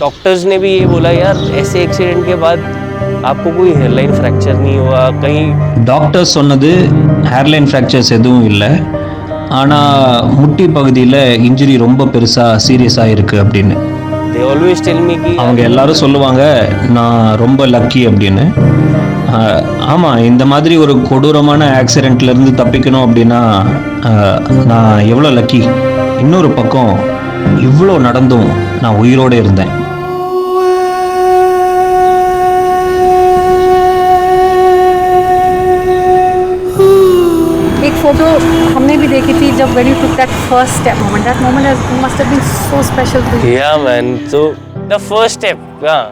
Doctors ने भी ये बोला यार ऐसे एक्सीडेंट के बाद आपको कोई हेयरलाइन फ्रैक्चर नहीं हुआ कहीं டாக்டர் சொன்னது ஹேர்லைன் ஃப்ராக்சர்ஸ் எதுவும் இல்லை ஆனால் முட்டி பகுதியில் இன்ஜுரி ரொம்ப பெருசாக சீரியஸாக இருக்குது அப்படின்னு दे ऑलवेज टेल मी कि அவங்க எல்லாரும் சொல்லுவாங்க நான் ரொம்ப லக்கி அப்படின்னு ஆமாம் இந்த மாதிரி ஒரு கொடூரமான ஆக்சிடெண்ட்லேருந்து தப்பிக்கணும் அப்படின்னா ஆஹ், நான் எவ்வளோ லக்கி இன்னொரு பக்கம் இவ்வளோ நடந்தும் நான் உயிரோடு இருந்தேன் एक फोटो हमने भी देखी थी जब when you took that first step moment that moment has, must have been so special to you या मैन तो द फर्स्ट स्टेप हाँ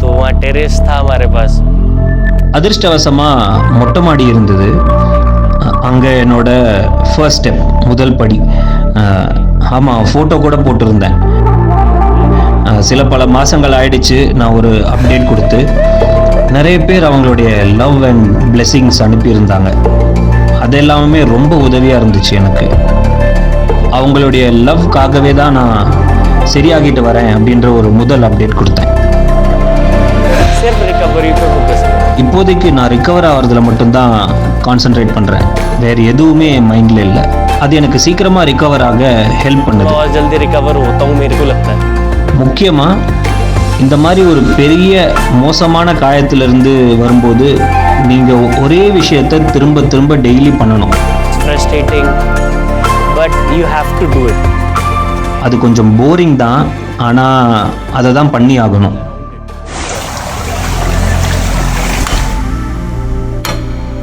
तो वहाँ टेरेस था हमारे पास அதிர்ஷ்டவசமாக மொட்டை மாடி இருந்தது அங்கே என்னோட ஃபர்ஸ்ட் ஸ்டெப் முதல் படி ஆமாம் ஃபோட்டோ கூட போட்டிருந்தேன் அஹ், சில பல மாதங்கள் ஆயிடுச்சு நான் ஒரு அப்டேட் கொடுத்து நிறைய பேர் அவங்களுடைய லவ் அண்ட் blessings அனுப்பியிருந்தாங்க அது எல்லாமே ரொம்ப உதவியாக இருந்துச்சு எனக்கு. அவங்களுடைய லவ்க்காகவே தான் நான் சரியாகிட்டு வரேன் அப்படின்ற ஒரு முதல் அப்டேட் கொடுத்தேன். இப்போதைக்கு நான் ரிக்கவர் ஆகிறதுல மட்டும்தான் கான்சென்ட்ரேட் பண்ணுறேன் வேற எதுவுமே என் மைண்டில் இல்லை. அது எனக்கு சீக்கிரமாக ரிக்கவர் ஆக ஹெல்ப் பண்ணுது. ஜல்தி ரிக்கவர் ரிகவர் முக்கியமாக இந்த மாதிரி ஒரு பெரிய மோசமான காயத்திலிருந்து வரும்போது நீங்கள் ஒரே விஷயத்தை திரும்ப திரும்ப டெய்லி பண்ணணும் frustrating but you have to do it அது கொஞ்சம் போரிங் தான் ஆனால் அதை தான் பண்ணி ஆகணும்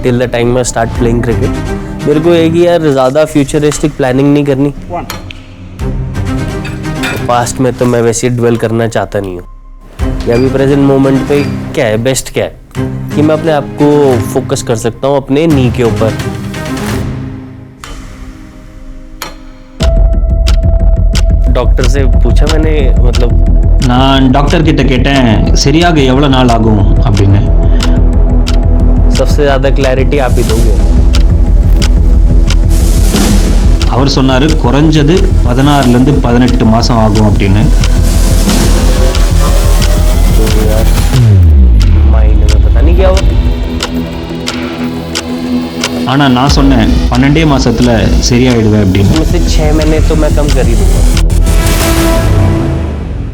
टिल द टाइम मैं स्टार्ट प्लेइंग क्रिकेट मेरे को एक ही यार ज़्यादा फ्यूचरिस्टिक प्लानिंग नहीं करनी पास्ट में तो मैं वैसे ड्वेल करना चाहता नहीं हूँ या अभी प्रेजेंट मोमेंट पे क्या है बेस्ट क्या है कि मैं अपने आप को फोकस कर सकता हूँ अपने नी के ऊपर डॉक्टर से पूछा मैंने मतलब நான் டாக்டர் கிட்ட கேட்டேன் சரியாக எவ்வளோ நாள் ஆகும் அப்படின்னு सबसे ज़्यादा क्लैरिटी आप ही दोगे அவர் சொன்னார் குறைஞ்சது பதினாறுலேருந்து பதினெட்டு மாதம் ஆகும் அப்படின்னு ஆனால் நான் சொன்னேன் பன்னெண்டே மாதத்தில் சரியாயிடுவேன் அப்படின்னு